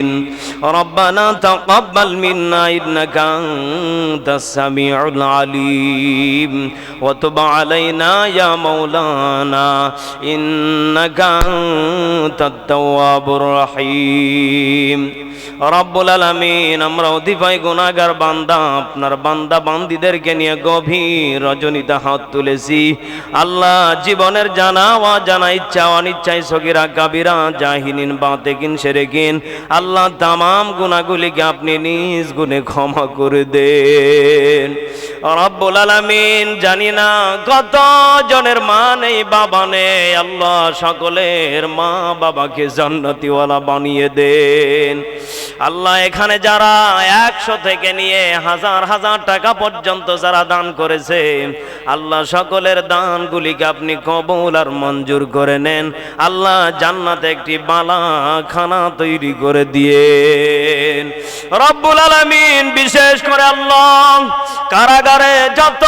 in ربنا تقبل منا إنك أنت السميع العليم وتب علينا يا مولانا إنك أنت التواب الرحيم রব্বুল আলামিন আমরা অধিপাই গুনাহগার বান্দা আপনার বান্দা বান্দিদেরকে নিয়ে গভীর রজনীতে হাত তুলেছি আল্লাহ জীবনের জানা ওয়া জানা ইচ্ছা অনিচ্ছায় সগিরা কাবিরা জাহিনিন বাতেকিন সেরেকিন আল্লাহ তামাম গুণাগুলিকে আপনি নিজ গুণে ক্ষমা করে দেন। রব্বুল আলামিন জানি না কত জনের মা নেই, বাবা নেই। আল্লাহ সকলের মা বাবাকে জান্নাতিওয়ালা বানিয়ে দেন। আল্লাহ এখানে যারা একশো থেকে নিয়ে হাজার হাজার টাকা পর্যন্ত যারা দান করেছে, আল্লাহ সকলের দানগুলিকে আপনি কবুল আর মঞ্জুর করে নেন। আল্লাহ জান্নাতে একটি বালা খানা তৈরি করে দিয়েন রব্বুল আলমিন, বিশেষ করে আল্লাহ, কারাগারে যত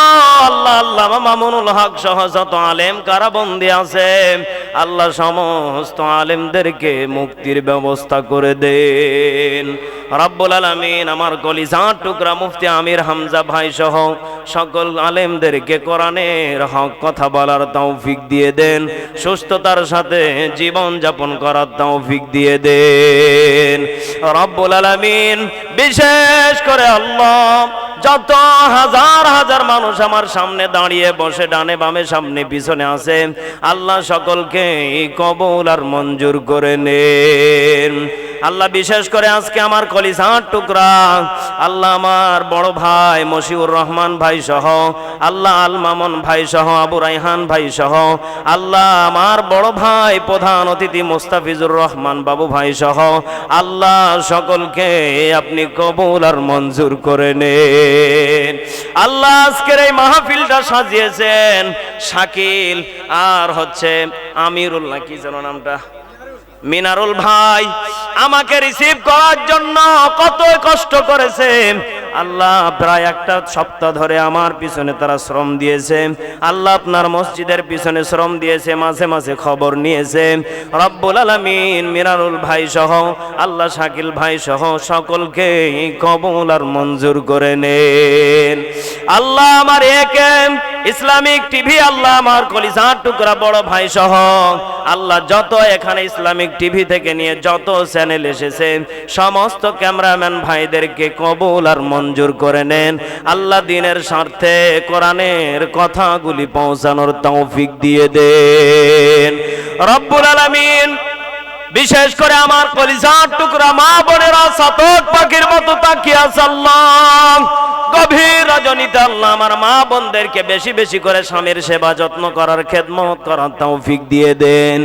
আল্লাহ আল্লাহ মামুনুল হক সহ যত আলেম কারাবন্দি আছে আল্লাহ সমস্ত আলেমদেরকে মুক্তির ব্যবস্থা করে দেন। রব্বুল আলামিন আমার কলিজার টুকরা মুফতি আমির হামজা ভাই সহ সকল আলেমদেরকে কোরআনের হক কথা বলার তৌফিক দিয়ে দেন, সুস্থতার সাথে জীবন যাপন করার তৌফিক দিয়ে দেন। রব্বুল আলামিন বিশেষ করে আল্লাহ যত হাজার হাজার মানুষ আমার সামনে দাঁড়িয়ে বসে, ডানে বামে, সামনে, পিছনে আছে। আল্লাহ সকলকে কবল আর মঞ্জুর করে নেন। আল্লাহ বিশেষ করে আজকে আমার কলিসার টুকরা। আল্লাহ আমার বড় ভাই মশিউর রহমান ভাই সহ, আল্লাহ আল মামুন ভাই সহ, আবু রাইহান ভাই সহ, আল্লাহ আমার বড় ভাই প্রধান অতিথি মোস্তাফিজুর রহমান বাবু ভাই সহ, আল্লাহ সকলকে আপনি কবুল আর মঞ্জুর করে নেন। আল্লাহ আজকের এই মাহফিলটা সাজিয়েছেন শাকিল আর হচ্ছে আমিরুল্লাহ, কি যেন নামটা? মিনারুল ভাই। আমাকে রিসিভ করার জন্য কত কষ্ট করেছে। আল্লাহ প্রায় একটা সপ্তাহ ধরে আমার পিছনে তারা শ্রম দিয়েছে। আল্লাহ আপনার মসজিদের পিছনে শ্রম দিয়েছে, মাঝে মাঝে খবর নিয়েছে। রব্বুল আলামিন মিনারুল ভাই সহ, আল্লাহ শাকিল ভাই সহ সকলকে কবুল আর মঞ্জুর করে নেন। আল্লাহ আমার একে ইসলামিক টিভি, আল্লাহ আমার কলিজার টুকরা বড় ভাই সহ। আল্লাহ যত এখানে ইসলামিক টিভি থেকে নিয়ে যত চ্যানেল এসেছে, সমস্ত ক্যামেরাম্যান ভাইদেরকে কবুল আর মঞ্জুর করে নেন। আল্লাহ দিনের স্বার্থে কোরআনের কথাগুলি পৌঁছানোর তৌফিক দিয়ে দেন। রব্বুল আলামিন বিশেষ করে আমার কলিজার টুকরা মা বোনেরা সাতক পাখির মতো তাকিয়ে আছে গভীর রজনীতে আল্লাহ আমার মা বোনদেরকে বেশি বেশি করে স্বামীর সেবা যত্ন করার খেদমত করার তৌফিক দিয়ে দেন।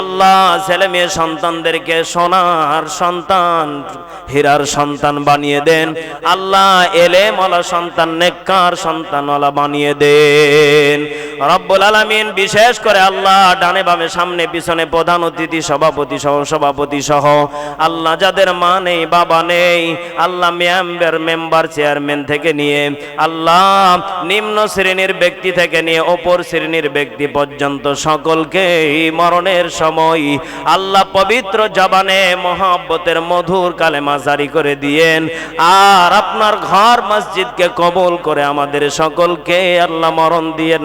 আল্লাহ ছেলে মেয়ে সন্তানদেরকে সোনার সন্তান, হীরার সন্তান বানিয়ে দেন। আল্লাহ এলে মলা সন্তান, নেককার সন্তানওয়ালা বানিয়ে দেন। রব্বুল আলামিন বিশেষ করে আল্লাহ ডানে বামে সামনে পিছনে প্রধান অতিথি, সভাপতি সহ সভাপতি সহ। আল্লাহ যাদের মা নেই, বাবা নেই, আল্লাহ মেম্বার মেম্বার চেয়ারম্যান থেকে নিয়ে, আল্লাহ নিম্ন শ্রেণির ব্যক্তি থেকে নিয়ে ওপর শ্রেণির ব্যক্তি পর্যন্ত সকলকে মরণের সময় আল্লাহ পবিত্র জবানে মহাব্বতের মধুর কালেমা জারি করে দিয়েন। আর আপনার ঘর মসজিদকে কবল করে আমাদের সকলকে আল্লাহ মরণ দিয়েন